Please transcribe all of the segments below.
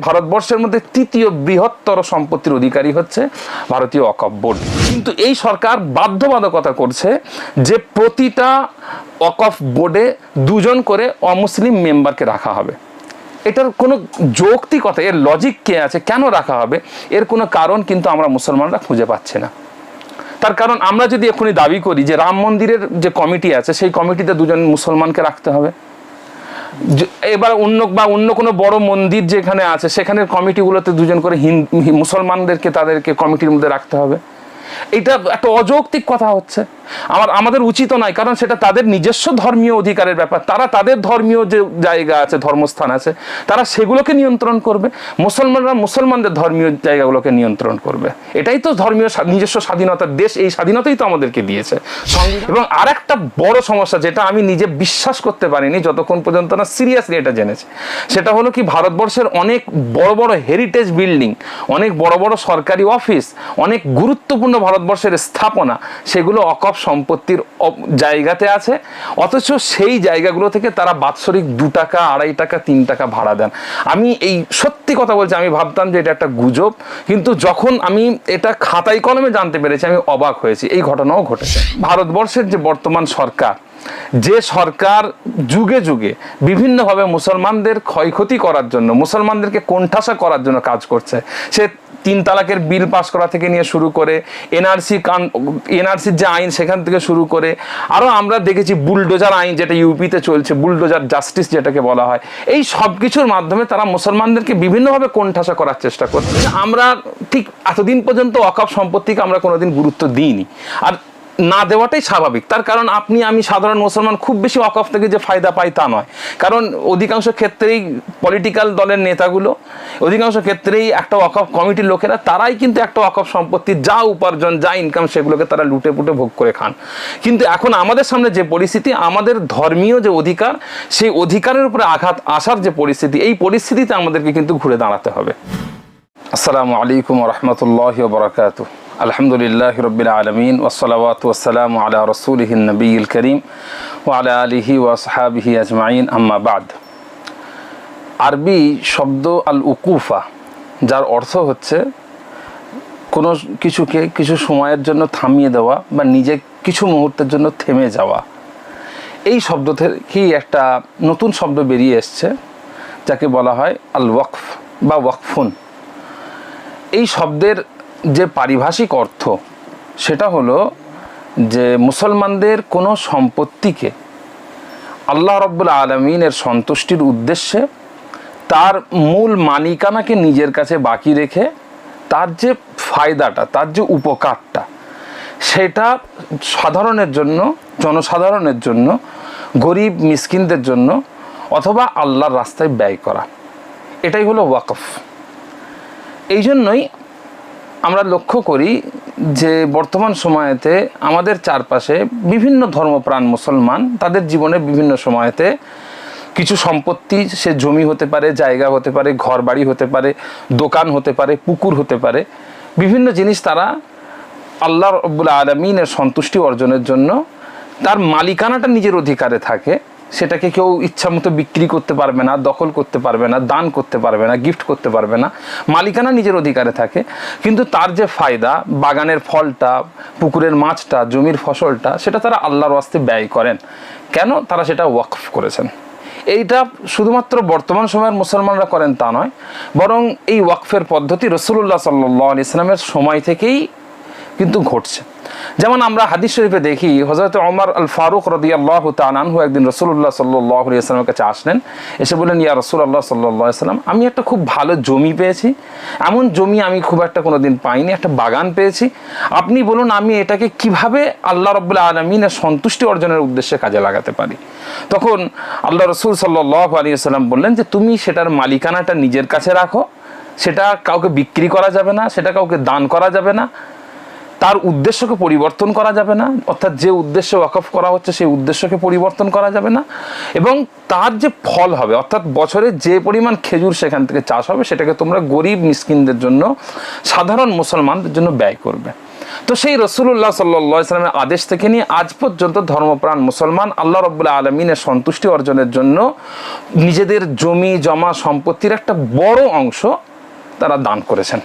ভারতবর্ষের মধ্যে তৃতীয় বৃহত্তর সম্পত্তির অধিকারী হচ্ছে ভারতীয় অকপ বোর্ড। কিন্তু এই সরকার বাধ্যবাধকতা করছে যে প্রতিটা অকফ বোর্ডে দুজন করে অমুসলিম মেম্বারকে রাখা হবে। এটার কোনো যৌক্তিকতা, এর লজিক কে আছে, কেন রাখা হবে? এর কোনো কারণ কিন্তু আমরা মুসলমানরা খুঁজে পাচ্ছি না। তার কারণ আমরা যদি এক্ষুনি দাবি করি যে রাম মন্দিরের যে কমিটি আছে, সেই কমিটিতে দুজন মুসলমানকে রাখতে হবে। এবার অন্য বা অন্য কোনো বড় মন্দির যেখানে আছে, সেখানের কমিটিগুলোতে দুজন করে হিন্দু মুসলমানদেরকে তাদেরকে কমিটির মধ্যে রাখতে হবে। এটা একটা অযৌক্তিক কথা হচ্ছে। আমার, আমাদের উচিত নয়, কারণ সেটা তাদের নিজস্ব ধর্মীয় অধিকারের ব্যাপার। তারা তাদের ধর্মীয় যে জায়গা আছে, ধর্মস্থান আছে, তারা সেগুলোকে নিয়ন্ত্রণ করবে। মুসলমানরা মুসলমানদের ধর্মীয় জায়গাগুলোকে নিয়ন্ত্রণ করবে। এটাই তো ধর্মীয় নিজস্ব স্বাধীনতার দেশ, এই স্বাধীনতাই তো আমাদেরকে দিয়েছে। এবং আর একটা বড় সমস্যা যেটা আমি নিজে বিশ্বাস করতে পারিনি, যতক্ষণ পর্যন্ত না সিরিয়াসলি এটা জেনেছি, সেটা হলো কি ভারতবর্ষের অনেক বড় বড় হেরিটেজ বিল্ডিং অনেক বড় বড় সরকারি অফিস অনেক গুরুত্বপূর্ণ ভারতবর্ষের স্থাপনা সেগুলো অকপ সম্পত্তির জায়গাতে আছে। অথচ সেই জায়গাগুলো থেকে তারা বাৎসরিক দু টাকা, আড়াই টাকা, তিন টাকা ভাড়া দেন। আমি এই সত্যি কথা বলছি, আমি ভাবতাম যে এটা একটা গুজব, কিন্তু যখন আমি এটা খাতায় কলমে জানতে পেরেছি, আমি অবাক হয়েছি। এই ঘটনাও ঘটেছে। ভারতবর্ষের যে বর্তমান সরকার, যে সরকার যুগে যুগে বিভিন্নভাবে মুসলমানদের ক্ষয়ক্ষতি করার জন্য, মুসলমানদেরকে কোণঠাসা করার জন্য কাজ করছে, সে তিন তালাকের বিল পাস করা থেকে নিয়ে শুরু করে এনআরসি কান এনআরসির যে আইন সেখান থেকে শুরু করে আরও আমরা দেখেছি বুলডোজার আইন যেটা ইউপিতে চলছে, বুলডোজার জাস্টিস যেটাকে বলা হয়। এই সব কিছুর মাধ্যমে তারা মুসলমানদেরকে বিভিন্নভাবে কোণঠাসা করার চেষ্টা করছে। আমরা ঠিক এতদিন পর্যন্ত অকাপ সম্পত্তিকে আমরা কোনোদিন গুরুত্ব দিইনি। আর না দেওয়াটাই স্বাভাবিক। তার কারণ আপনি, আমি সাধারণ মুসলমান খুব বেশি অকফ থেকে যে ফায়দা পাই তা নয়। কারণ অধিকাংশ ক্ষেত্রেই পলিটিক্যাল দলের নেতাগুলো, অধিকাংশ ক্ষেত্রেই একটা অকফ কমিটির লোকেরা, তারাই কিন্তু একটা অকফ সম্পত্তির যা উপার্জন, যা ইনকাম সেগুলোকে তারা লুটে পুটে ভোগ করে খান। কিন্তু এখন আমাদের সামনে যে পরিস্থিতি, আমাদের ধর্মীয় যে অধিকার, সেই অধিকারের উপরে আঘাত আসার যে পরিস্থিতি, এই পরিস্থিতিতে আমাদেরকে কিন্তু ঘুরে দাঁড়াতে হবে। আসসালামু আলাইকুম রহমতুল্লাহ বরকাত আলহামদুলিল্লাহ রবিল আলমিন ওসলাওয়াত ওসালাম আলা রসুলহিন নবীল করিম ও আলা আলিহি ওয়াসহাবিহি আজমাইন, আম্মা বাদ। আরবি শব্দ আল উকুফা যার অর্থ হচ্ছে কোনো কিছুকে কিছু সময়ের জন্য থামিয়ে দেওয়া বা নিজে কিছু মুহূর্তের জন্য থেমে যাওয়া। এই শব্দ থেকেই একটা নতুন শব্দ বেরিয়ে এসছে, যাকে বলা হয় আল ওয়াকফ বা ওয়াকফুন। এই শব্দের যে পারিভাষিক অর্থ, সেটা হলো যে মুসলমানদের কোনো সম্পত্তিকে আল্লাহ রব্বুল আলমিনের সন্তুষ্টির উদ্দেশ্যে তার মূল মালিকানাকে নিজের কাছে বাকি রেখে তার যে ফায়দাটা, তার যে উপকারটা, সেটা সাধারণের জন্য, জনসাধারণের জন্য, গরিব মিসকিনদের জন্য অথবা আল্লাহর রাস্তায় ব্যয় করা। এটাই হলো ওয়াকফ। এই জন্যই আমরা লক্ষ্য করি যে বর্তমান সময়েতে আমাদের চারপাশে বিভিন্ন ধর্মপ্রাণ মুসলমান তাদের জীবনে বিভিন্ন সময়েতে কিছু সম্পত্তি, সে জমি হতে পারে, জায়গা হতে পারে ঘর বাড়ি হতে পারে, দোকান হতে পারে, পুকুর হতে পারে, বিভিন্ন জিনিস তারা আল্লাহ রব্বুল আলমিনের সন্তুষ্টি অর্জনের জন্য তার মালিকানাটা নিজের অধিকারে থাকে। সেটাকে কেউ ইচ্ছা মতো বিক্রি করতে পারবে না, দখল করতে পারবে না, দান করতে পারবে না গিফট করতে পারবে না। মালিকানা নিজের অধিকারে থাকে। কিন্তু তার যে ফায়দা, বাগানের ফলটা, পুকুরের মাছটা, জমির ফসলটা, সেটা তারা আল্লাহর ওয়াস্তে ব্যয় করেন। কেন? তারা সেটা ওয়াকফ করেছেন। এইটা শুধুমাত্র বর্তমান সময়ের মুসলমানরা করেন তা নয়, বরং এই ওয়াকফের পদ্ধতি রসুল্লাহ সাল্লাহ ইসলামের সময় থেকেই কিন্তু ঘটছে। যেমন আমরা হাদিস শরীফে দেখি হজরত ওমর আল ফারুক রদি আল্লাহ তানানহু একদিন রসুল্লাহ সাল্লাহ ইসলামের কাছে আসলেন, এসে বললেন, ইয়া রসুল আল্লাহ সাল্লাহ ইসলাম আমি একটা খুব ভালো জমি পেয়েছি। এমন জমি আমি খুব একটা কোনো দিন পাইনি, একটা বাগান পেয়েছি। আপনি বলুন, আমি এটাকে কীভাবে আল্লাহ রব্বুল্লাহ আলমিনের সন্তুষ্টি অর্জনের উদ্দেশ্যে কাজে লাগাতে পারি? তখন আল্লাহ রসুল সাল্লাহ আলী সাল্লাম বললেন যে, তুমি সেটার মালিকানাটা নিজের কাছে রাখো। সেটা কাউকে বিক্রি করা যাবে না, সেটা কাউকে দান করা যাবে না। তার উদ্দেশ্যকে পরিবর্তন করা যাবে না, অর্থাৎ যে উদ্দেশ্যে ওয়াকফ করা হচ্ছে সেই উদ্দেশ্যকে পরিবর্তন করা যাবে না, এবং তার যে ফল হবে, অর্থাৎ বছরে যে পরিমাণ খেজুর সেখান থেকে চাষ হবে, সেটাকে তোমরা গরিব মিসকিনদের জন্য, সাধারণ মুসলমানদের জন্য ব্যয় করবে। তো সেই রসুল্লাহ সাল্লামের আদেশ থেকে নিয়ে আজ পর্যন্ত ধর্মপ্রাণ মুসলমান আল্লাহ রব্বুল্লাহ আলমিনের সন্তুষ্টি অর্জনের জন্য নিজেদের জমি, জমা, সম্পত্তির একটা বড় অংশ তারা দান করেছেন।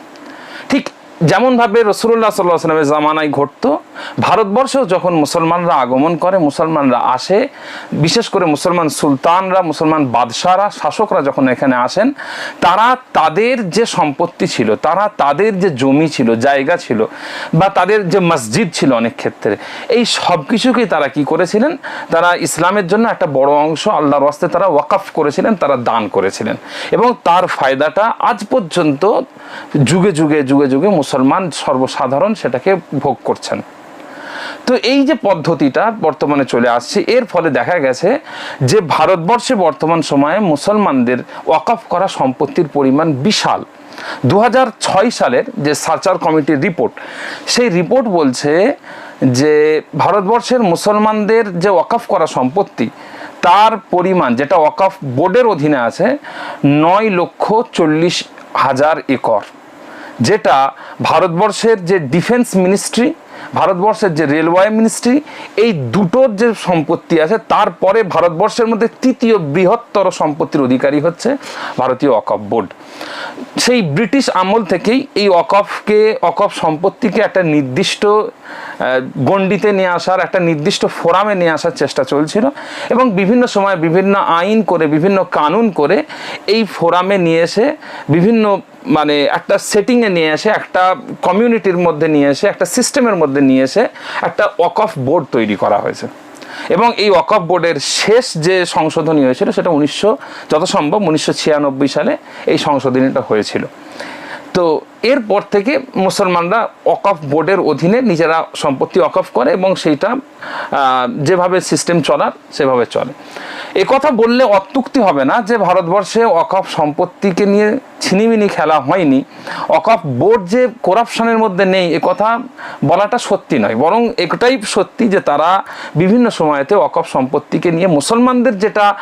যেমনভাবে রসুল্লাহ সাল্লাহ সাল্লামের জামানায় ঘটতো ভারতবর্ষ যখন মুসলমানরা আগমন করে, মুসলমানরা আসে, বিশেষ করে মুসলমান সুলতানরা, মুসলমান বাদশাহরা, শাসকরা যখন এখানে আসেন, তারা তাদের যে সম্পত্তি ছিল, তারা তাদের যে জমি ছিল, জায়গা ছিল, বা তাদের যে মসজিদ ছিল অনেক ক্ষেত্রে, এই সব কিছুকেই তারা কি করেছিলেন? তারা ইসলামের জন্য একটা বড় অংশ আল্লাহর ওয়াস্তে তারা ওয়াকাফ করেছিলেন, তারা দান করেছিলেন। এবং তার ফায়দাটা আজ পর্যন্ত যুগে যুগে যুগে যুগে মুসলমান সর্বসাধারণ সেটাকে ভোগ করছেন। তো এই যে পদ্ধতিটা বর্তমানে চলে আসছে, এর ফলে দেখা গেছে যে ভারতবর্ষে বর্তমান সময়ে মুসলমানদের ওয়াকফ করা সম্পত্তির পরিমাণ বিশাল। দু হাজার ছয় সালের যে সার্চার কমিটির রিপোর্ট, সেই রিপোর্ট বলছে যে ভারতবর্ষের মুসলমানদের যে ওয়াকফ করা সম্পত্তি, তার পরিমাণ যেটা ওয়াকফ বোর্ডের অধীনে আছে, নয় লক্ষ চল্লিশ হাজার একর। যেটা ভারতবর্ষের যে ডিফেন্স মিনিস্ট্রি, ভারতবর্ষের যে রেলওয়ে মিনিস্ট্রি, এই দুটোর যে সম্পত্তি আছে, তারপরে ভারতবর্ষের মধ্যে তৃতীয় বৃহত্তর সম্পত্তির অধিকারী হচ্ছে ভারতীয় অকফ বোর্ড। সেই ব্রিটিশ আমল থেকেই এই অকফকে অকফ সম্পত্তিকে একটা নির্দিষ্ট গণ্ডিতে নিয়ে আসার, একটা নির্দিষ্ট ফোরামে নিয়ে আসার চেষ্টা চলছিল এবং বিভিন্ন সময় বিভিন্ন আইন করে, বিভিন্ন কানুন করে এই ফোরামে নিয়ে এসে বিভিন্ন মানে একটা সেটিংয়ে নিয়ে এসে, একটা কমিউনিটির মধ্যে নিয়ে এসে, একটা সিস্টেমের মধ্যে নিয়ে এসে একটা ওয়াকফ বোর্ড তৈরি করা হয়েছে। এবং এই ওয়াকফ বোর্ডের শেষ যে সংশোধনী হয়েছিল সেটা উনিশশো, যত সম্ভব উনিশশো ছিয়ানব্বই সালে এই সংশোধনীটা হয়েছিল। তো এরপর থেকে মুসলমানরা অকফ বোর্ডের অধীনে নিজেরা সম্পত্তি অকফ করে এবং সেইটা যেভাবে সিস্টেম চলার, সেভাবে চলে। এ কথা বললে অত্যুক্তি হবে না যে ভারতবর্ষে অকফ সম্পত্তিকে নিয়ে ছিনিমিনি খেলা হয়নি। অকফ বোর্ড যে করাপশনের মধ্যে নেই, এ কথা বলাটা সত্যি নয়। বরং এটাই সত্যি যে তারা বিভিন্ন সময়তে অকফ সম্পত্তিকে নিয়ে মুসলমানদের যেটা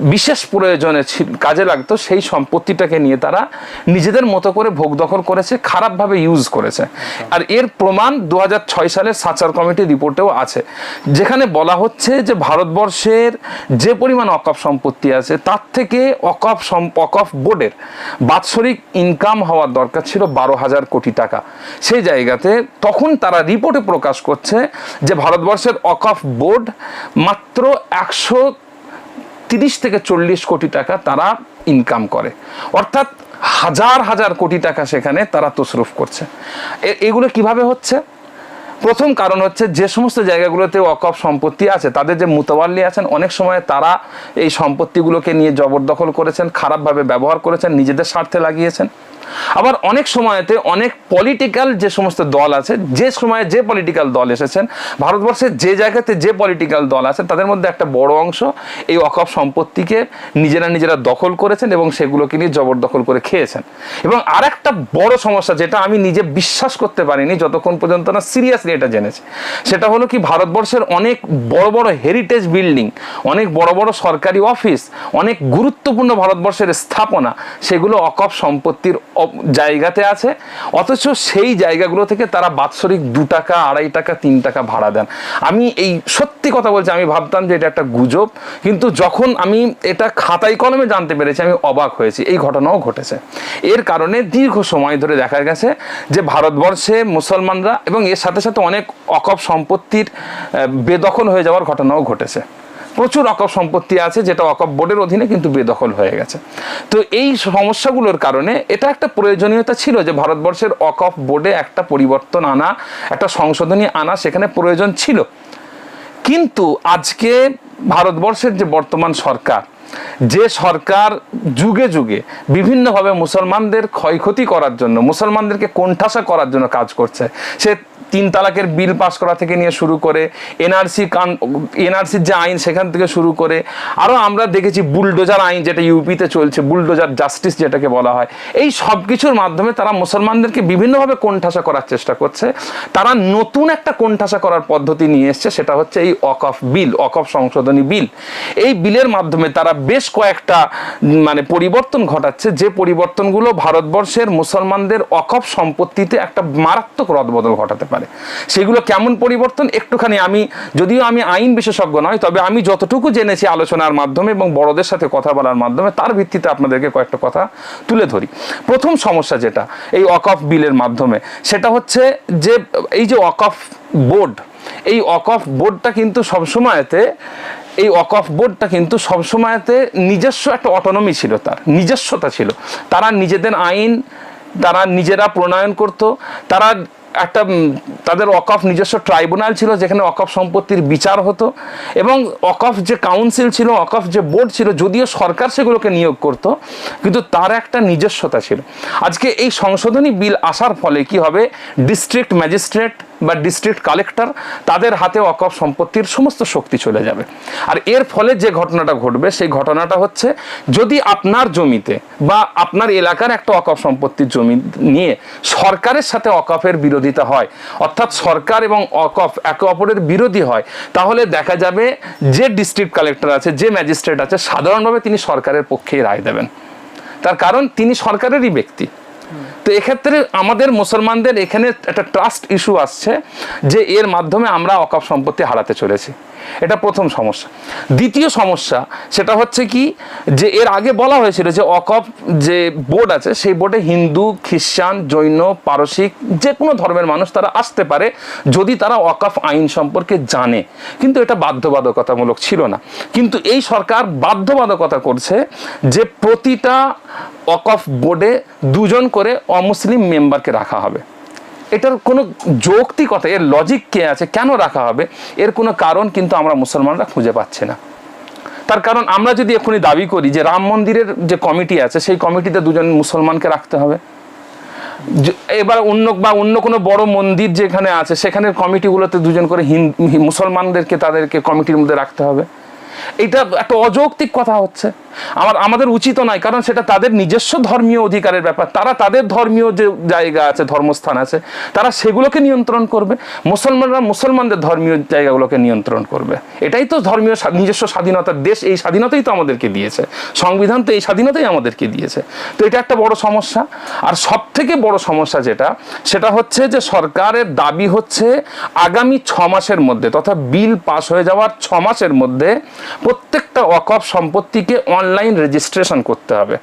বিশেষ প্রয়োজনে কাজে লাগতো, সেই সম্পত্তিটাকে নিয়ে তারা নিজেদের মতো করে ভোগ দখল করেছে, খারাপভাবে ইউজ করেছে। আর এর প্রমাণ দু হাজার ছয় সালের সাচার কমিটির রিপোর্টেও আছে। যেখানে বলা হচ্ছে যে ভারতবর্ষের যে পরিমাণ অকফ সম্পত্তি আছে, তার থেকে অকফ সম- অকফ বোর্ডের বাৎসরিক ইনকাম হওয়ার দরকার ছিল বারো হাজার কোটি টাকা। সেই জায়গাতে তখন তারা রিপোর্টে প্রকাশ করছে যে ভারতবর্ষের অকফ বোর্ড মাত্র একশো তিরিশ থেকে চল্লিশ কোটি টাকা তারা ইনকাম করে। অর্থাৎ হাজার হাজার কোটি টাকা সেখানে তারা তসরুফ করছে। এগুলো কীভাবে হচ্ছে? প্রথম কারণ হচ্ছে যে সমস্ত জায়গাগুলোতে অকপ সম্পত্তি আছে, তাদের যে মুতাবাল্লি আছেন, অনেক সময় তারা এই সম্পত্তিগুলোকে নিয়ে জবরদখল করেছেন, খারাপভাবে ব্যবহার করেছেন, নিজেদের স্বার্থে লাগিয়েছেন। আবার অনেক সময়তে অনেক পলিটিক্যাল যে সমস্ত দল আছে, যে সময়ে যে পলিটিক্যাল দল এসেছেন, ভারতবর্ষের যে জায়গাতে যে পলিটিক্যাল দল আছে, তাদের মধ্যে একটা বড় অংশ এই অকফ সম্পত্তিকে নিজেরা নিজেরা দখল করেছেন এবং সেগুলোকে নিয়ে জবরদখল করে খেয়েছেন। এবং আর একটা বড় সমস্যা যেটা আমি নিজে বিশ্বাস করতে পারিনি যতক্ষণ পর্যন্ত না সিরিয়াসলি এটা জেনেছি, সেটা হলো কি ভারতবর্ষের অনেক বড় বড় হেরিটেজ বিল্ডিং অনেক বড় বড় সরকারি অফিস অনেক গুরুত্বপূর্ণ ভারতবর্ষের স্থাপনা, সেগুলো অকপ সম্পত্তির জায়গাতে আছে, অথচ সেই জায়গাগুলো থেকে তারা বাৎসরিক দু টাকা, আড়াই টাকা, তিন টাকা ভাড়া দেন। আমি এই সত্যি কথা বলছি, আমি ভাবতাম যে এটা একটা গুজব, কিন্তু যখন আমি এটা খাতায় কলমে জানতে পেরেছি, আমি অবাক হয়েছি। এই ঘটনাও ঘটেছে। এর কারণে দীর্ঘ সময় ধরে দেখা গেছে যে ভারতবর্ষে মুসলমানরা এবং এর সাথে সাথে অনেক অকপ সম্পত্তির বেদখল হয়ে যাওয়ার ঘটনাও ঘটেছে। প্রচুর অকপ সম্পত্তি আছে যেটা অকপ বোর্ডের অধীনে কিন্তু বেদখল হয়ে গেছে। তো এই সমস্যাগুলোর কারণে এটা একটা প্রয়োজনীয়তা ছিল যে ভারতবর্ষের অকপ বোর্ডে একটা পরিবর্তন আনা, একটা সংশোধনী আনা সেখানে প্রয়োজন ছিল। কিন্তু আজকে ভারতবর্ষের যে বর্তমান সরকার, যে সরকার যুগে যুগে বিভিন্নভাবে মুসলমানদের ক্ষয়ক্ষতি করার জন্য, মুসলমানদেরকে কোণঠাসা করার জন্য কাজ করছে, সে তিন তালাকের বিল পাস করা থেকে নিয়ে শুরু করে এনআরসি কান, এনআরসির যে আইন সেখান থেকে শুরু করে আরও আমরা দেখেছি বুলডোজার আইন যেটা ইউপিতে চলছে, বুলডোজার জাস্টিস যেটাকে বলা হয়। এই সব কিছুর মাধ্যমে তারা মুসলমানদেরকে বিভিন্নভাবে কোণঠাসা করার চেষ্টা করছে। তারা নতুন একটা কোণঠাসা করার পদ্ধতি নিয়ে এসছে, সেটা হচ্ছে এই অকফ বিল অকফ সংশোধনী বিল। এই বিলের মাধ্যমে তারা বেশ কয়েকটা মানে পরিবর্তন ঘটাচ্ছে, যে পরিবর্তনগুলো ভারতবর্ষের মুসলমানদের অকফ সম্পত্তিতে একটা মারাত্মক রদবদল ঘটাতে পারে। পারে। সেগুলো কেমন পরিবর্তন? একটুখানি আমি, যদিও আমি আইন বিশেষজ্ঞ নয়, তবে আমি যতটুকু জেনেছি আলোচনার মাধ্যমে এবং বড়দের সাথে কথা বলার মাধ্যমে, তার ভিত্তিতে আপনাদেরকে কয়েকটা কথা তুলে ধরি। প্রথম সমস্যা যেটা, এই অকফ বিলের মাধ্যমে, সেটা হচ্ছে যে, এই যে অকফ বোর্ড এই অকফ বোর্ডটা কিন্তু সবসময়তে, এই অকফ বোর্ডটা কিন্তু সবসময়তে নিজস্ব একটা অটোনমি ছিল তার, নিজস্বতা ছিল। তারা নিজেদের আইন, তারা নিজেরা প্রণয়ন করত, তারা একটা তাদের অকফ নিজস্ব ট্রাইব্যুনাল ছিল যেখানে অকফ সম্পত্তির বিচার হতো এবং অকফ যে কাউন্সিল ছিল অকফ যে বোর্ড ছিল, যদিও সরকার সেগুলোকে নিয়োগ করত, কিন্তু তার একটা নিজস্বতা ছিল। আজকে এই সংশোধনী বিল আসার ফলে কি হবে? ডিস্ট্রিক্ট ম্যাজিস্ট্রেট বা ডিস্ট্রিক্ট কালেক্টর তাদের হাতে অকফ সম্পত্তির সমস্ত শক্তি চলে যাবে। আর এর ফলে যে ঘটনাটা ঘটবে, সেই ঘটনাটা হচ্ছে, যদি আপনার জমিতে বা আপনার এলাকার একটা অকফ সম্পত্তির জমি নিয়ে সরকারের সাথে অকফের বিরোধিতা হয়, অর্থাৎ সরকার এবং অকফ একে অপরের বিরোধী হয়, তাহলে দেখা যাবে যে ডিস্ট্রিক্ট কালেক্টর আছে, যে ম্যাজিস্ট্রেট আছে, সাধারণভাবে তিনি সরকারের পক্ষেই রায় দেবেন। তার কারণ, তিনি সরকারেরই ব্যক্তি। তো এক্ষেত্রে আমাদের মুসলমানদের এখানে একটা ট্রাস্ট ইস্যু আসছে যে এর মাধ্যমে আমরা অকাপ সম্পত্তি হারাতে চলেছি। এটা প্রথম সমস্যা। দ্বিতীয় সমস্যা সেটা হচ্ছে কি যে এর আগে বলা হয়েছিল যে অকপ যে বোর্ড আছে সেই বোর্ডে হিন্দু, খ্রিস্টান, জৈন, পারসিক যে কোনো ধর্মের মানুষ তারা আসতে পারে যদি তারা ওয়াকফ আইন সম্পর্কে জানে। কিন্তু এটা বাধ্যবাধকতামূলক ছিল না। কিন্তু এই সরকার বাধ্যবাধকতা করছে যে প্রতিটা ওয়াকফ বোর্ডে দুজন করে অমুসলিম মেম্বারকে রাখা হবে। এটার কোনো যৌক্তিকতা এর লজিক কে আছে, কেন রাখা হবে, এর কোনো কারণ কিন্তু আমরা মুসলমানরা খুঁজে পাচ্ছি না। তার কারণ আমরা যদি এখনই দাবি করি যে রাম মন্দিরের যে কমিটি আছে, সেই কমিটিতে দুজন মুসলমানকে রাখতে হবে। এবার অন্য বা অন্য কোনো বড় মন্দির যেখানে আছে, সেখানের কমিটিগুলোতে দুজন করে হিন্দু মুসলমানদেরকে তাদেরকে কমিটির মধ্যে রাখতে হবে। এটা একটা অযৌক্তিক কথা হচ্ছে। আমার, আমাদের উচিত নয়, কারণ সেটা তাদের নিজস্ব ধর্মীয় অধিকারের ব্যাপার। তারা তাদের ধর্মীয় যে জায়গা আছে, ধর্মস্থান আছে, তারা সেগুলোকে নিয়ন্ত্রণ করবে। মুসলমানরা মুসলমানদের ধর্মীয় জায়গাগুলোকে নিয়ন্ত্রণ করবে। এটাই তো ধর্মীয় নিজস্ব স্বাধীনতার দেশ, এই স্বাধীনতাই তো আমাদেরকে দিয়েছে। সংবিধান তো এই স্বাধীনতাই আমাদেরকে দিয়েছে। তো এটা একটা বড় সমস্যা। আর সব থেকে বড় সমস্যা যেটা, সেটা হচ্ছে যে সরকারের দাবি হচ্ছে আগামী ছ মাসের মধ্যে, তথা বিল পাস হয়ে যাওয়ার ছ মাসের মধ্যে প্রত্যেকটা অকপ সম্পত্তিকে অনলাইন রেজিস্ট্রেশন করতে হবে।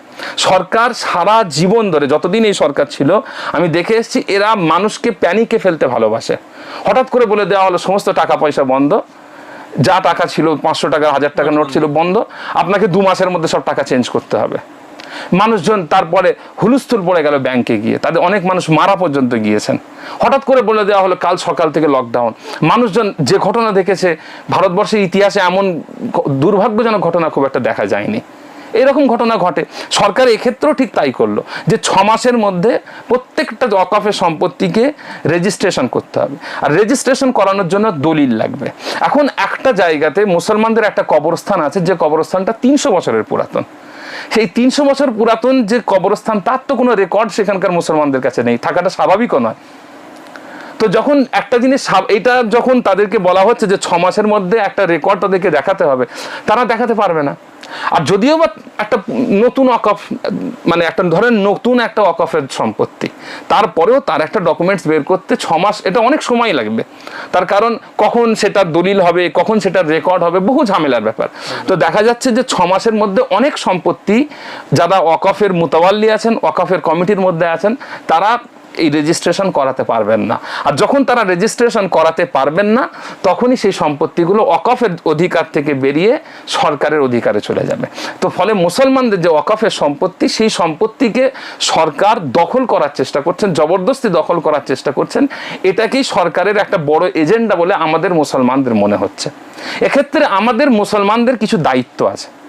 সরকার সারা জীবন ধরে যতদিন এই সরকার ছিল আমি দেখে এসেছি এরা মানুষকে প্যানিকে ফেলতে ভালোবাসে। হঠাৎ করে বলে দেওয়া হলো সমস্ত টাকা পয়সা বন্ধ। যা টাকা ছিল পাঁচশো টাকা হাজার টাকা নোট ছিল বন্ধ। আপনাকে দু মাসের মধ্যে সব টাকা চেঞ্জ করতে হবে। মানুষজন তারপরে হুলস্থুল পড়ে গেল ব্যাংকে গিয়ে। তাদের অনেক মানুষ মারা পর্যন্ত গিয়েছেন। হঠাৎ করে বলে দেওয়া হলো, কাল সকাল থেকে লকডাউন মানুষজন যে ঘটনা দেখেছে, ভারতবর্ষের ইতিহাসে এমন দুর্ভাগ্যজনক ঘটনা খুব একটা দেখা যায়নি। এরকম ঘটনা ঘটে। সরকার এক্ষেত্রেও ঠিক তাই করল, যে ছ মাসের মধ্যে প্রত্যেকটা অকফের সম্পত্তিকে রেজিস্ট্রেশন করতে হবে। আর রেজিস্ট্রেশন করানোর জন্য দলিল লাগবে। এখন একটা জায়গাতে মুসলমানদের একটা কবরস্থান আছে, যে কবরস্থানটা তিনশো বছরের পুরাতন। সেই তিনশো বছর পুরাতন যে কবরস্থান, তার তো কোনো রেকর্ড সেখানকার মুসলমানদের কাছে নেই। থাকাটা স্বাভাবিকও নয়। তো যখন একটা জিনিস এটা যখন তাদেরকে বলা হচ্ছে যে ছ মাসের মধ্যে একটা রেকর্ড তাদেরকে দেখাতে হবে, তারা দেখাতে পারবে না। আর যদিও বা একটা নতুন অকফ মানে একটা ধরেন নতুন একটা অকফের সম্পত্তি তারপরেও তার একটা ডকুমেন্টস বের করতে ছ মাস এটা অনেক সময় লাগবে। তার কারণ কখন সেটা দলিল হবে কখন সেটা রেকর্ড হবে বহু ঝামেলার ব্যাপার। তো দেখা যাচ্ছে যে ছ মাসের মধ্যে অনেক সম্পত্তি যারা অকফের মোতাবাল্লি আছেন অকফের কমিটির মধ্যে আছেন তারা এই রেজিস্ট্রেশন করাতে পারবেন না। আর যখন তারা রেজিস্ট্রেশন করাতে পারবেন না, তখনই সেই সম্পত্তিগুলো অকফের অধিকার থেকে বেরিয়ে সরকারের অধিকারে চলে যাবে। তো ফলে মুসলমানদের যে অকফের সম্পত্তি, সেই সম্পত্তিকে সরকার দখল করার চেষ্টা করছেন, জবরদস্তি দখল করার চেষ্টা করছেন। এটাকেই সরকারের একটা বড় এজেন্ডা বলে আমাদের মুসলমানদের মনে হচ্ছে। এক্ষেত্রে আমাদের মুসলমানদের কিছু দায়িত্ব আছে।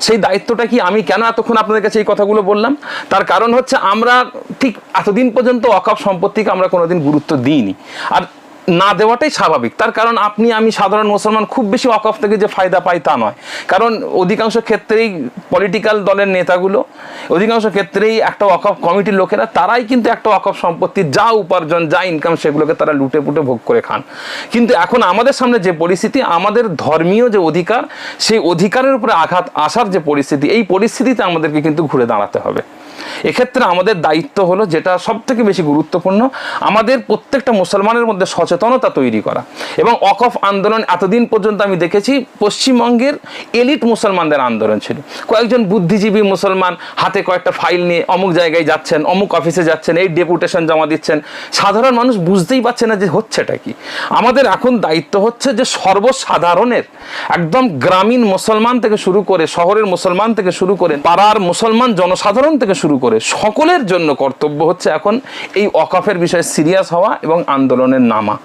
সেই দায়িত্বটা কি আমি কেন এতক্ষণ আপনাদের কাছে এই কথাগুলো বললাম? তার কারণ হচ্ছে আমরা ঠিক এতদিন পর্যন্ত অকাপ সম্পত্তিকে আমরা কোনোদিন গুরুত্ব দিইনি। আর না দেওয়াটাই স্বাভাবিক। তার কারণ আপনি, আমি সাধারণ মুসলমান খুব বেশি অকফ থেকে যে ফায়দা পাই তা নয়। কারণ অধিকাংশ ক্ষেত্রেই পলিটিক্যাল দলের নেতাগুলো, অধিকাংশ ক্ষেত্রেই একটা অকফ কমিটির লোকেরা, তারাই কিন্তু একটা অকফ সম্পত্তি, যা উপার্জন, যা ইনকাম সেগুলোকে তারা লুটে পুটে ভোগ করে খান। কিন্তু এখন আমাদের সামনে যে পরিস্থিতি, আমাদের ধর্মীয় যে অধিকার, সেই অধিকারের উপরে আঘাত আসার যে পরিস্থিতি, এই পরিস্থিতিতে আমাদেরকে কিন্তু ঘুরে দাঁড়াতে হবে। এক্ষেত্রে আমাদের দায়িত্ব হলো যেটা সব থেকে বেশি গুরুত্বপূর্ণ, আমাদের প্রত্যেকটা মুসলমানের মধ্যে সচেতনতা তৈরি করা। এবং অকফ আন্দোলন এতদিন পর্যন্ত আমি দেখেছি পশ্চিমবঙ্গের এলিট মুসলমানদের আন্দোলন ছিল। কয়েকজন বুদ্ধিজীবী মুসলমান হাতে কয়েকটা ফাইল নিয়ে অমুক জায়গায় যাচ্ছেন, অমুক অফিসে যাচ্ছেন, এই ডেপুটেশন জমা দিচ্ছেন। সাধারণ মানুষ বুঝতেই পারছে না যে হচ্ছেটা কি। আমাদের এখন দায়িত্ব হচ্ছে যে সর্বসাধারণের, একদম গ্রামীণ মুসলমান থেকে শুরু করে শহরের মুসলমান থেকে শুরু করে পাড়ার মুসলমান জনসাধারণ থেকে শুরু করে সকলের জন্য কর্তব্য হচ্ছে এখন এই অকাফের বিষয়ে সিরিয়াস হওয়া এবং আন্দোলনের নামা।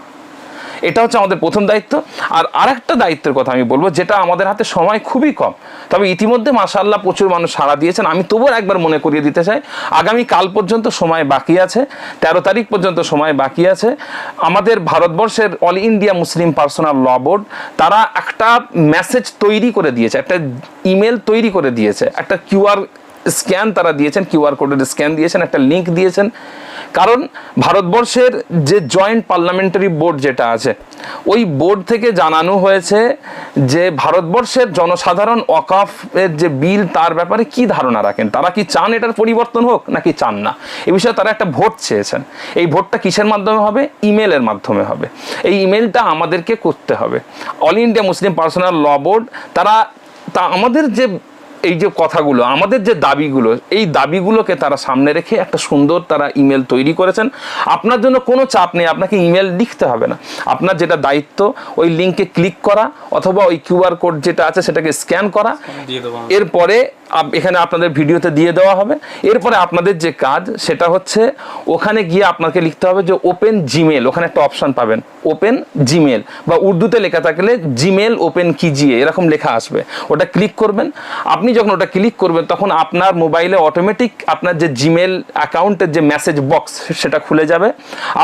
এটা হচ্ছে আমাদের প্রথম দায়িত্ব। আর আরেকটা দায়িত্বের কথা আমি বলব, যেটা আমাদের হাতে সময় খুবই কম। তবে ইতিমধ্যে মাশাআল্লাহ প্রচুর মানুষ সাড়া দিয়েছেন। আমি তবুও একবার মনে করিয়ে দিতে চাই, আগামী কাল পর্যন্ত সময় বাকি আছে, তেরো তারিখ পর্যন্ত সময় বাকি আছে। আমাদের ভারতবর্ষের All India Muslim Personal Law Board, তারা একটা মেসেজ তৈরি করে দিয়েছে, একটা ইমেল তৈরি করে দিয়েছে, একটা কিউআর স্ক্যান তারা দিয়েছেন কিউআর কোডের স্ক্যান দিয়েছেন, একটা লিংক দিয়েছেন। কারণ ভারতবর্ষের যে জয়েন্ট পার্লামেন্টারি বোর্ড যেটা আছে, ওই বোর্ড থেকে জানানো হয়েছে যে ভারতবর্ষের জনসাধারণ ওয়াকাফের যে বিল, তার ব্যাপারে কি ধারণা রাখেন? তারা কি চান এটার পরিবর্তন হোক, নাকি চান না? এ বিষয়ে তারা একটা ভোট চেয়েছেন। এই ভোটটা কিসের মাধ্যমে হবে? ইমেলের মাধ্যমে হবে। এই ইমেলটা আমাদেরকে করতে হবে। All India Muslim Personal Law Board, তারা তা আমাদের যে এই যে কথাগুলো আমাদের যে দাবিগুলো এই দাবিগুলোকে তারা সামনে রেখে একটা সুন্দর তারা ইমেল তৈরি করেছেন। আপনার জন্য কোনো চাপ নেই আপনাকে ইমেল লিখতে হবে না। আপনার যেটা দায়িত্ব ওই লিঙ্কে ক্লিক করা অথবা ওই কিউআর কোড যেটা আছে সেটাকে স্ক্যান করা। এরপরে এখানে আপনাদের ভিডিওতে দিয়ে দেওয়া হবে। এরপরে আপনাদের যে কাজ, সেটা হচ্ছে ওখানে গিয়ে আপনাকে লিখতে হবে যে ওপেন জিমেল ওখানে একটা অপশান পাবেন ওপেন জিমেল বা উর্দুতে লেখা থাকলে জিমেল ওপেন কিজিয়ে এরকম লেখা আসবে। ওটা ক্লিক করবেন। আপনি যখন ওটা ক্লিক করবেন, তখন আপনার মোবাইলে অটোমেটিক আপনার যে জিমেল অ্যাকাউন্টের যে মেসেজ বক্স সেটা খুলে যাবে।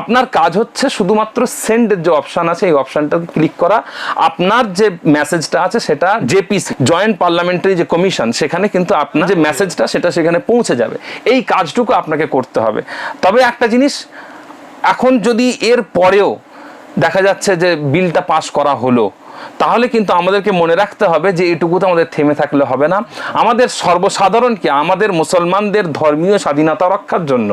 আপনার কাজ হচ্ছে শুধুমাত্র সেন্ডের যে অপশান আছে, এই অপশনটাকে ক্লিক করা। আপনার যে মেসেজটা আছে, সেটা জেপিসি জয়েন্ট পার্লামেন্টারি যে কমিশন সেখানে কিন্তু আপনার যে মেসেজটা সেটা সেখানে পৌঁছে যাবে। এই কাজটুকু আপনাকে করতে হবে। তবে একটা জিনিস, এখন যদি এর পরেও দেখা যাচ্ছে যে বিলটা পাস করা হলো। তাহলে কিন্তু আমাদেরকে মনে রাখতে হবে যে এটুকুতে আমাদের থেমে থাকলে হবে না। আমাদের সর্বসাধারণকে আমাদের মুসলমানদের ধর্মীয় স্বাধীনতা রক্ষার জন্য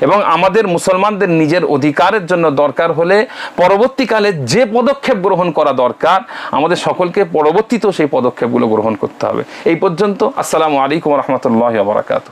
এবং আমাদের মুসলমানদের নিজের অধিকারের জন্য দরকার হলে পরবর্তীকালে যে পদক্ষেপ গ্রহণ করা দরকার, আমাদের সকলকে পরবর্তীতেও সেই পদক্ষেপগুলো গ্রহণ করতে হবে। এই পর্যন্ত, আসসালামু আলাইকুম রহমতুল্লাহ বারাকাত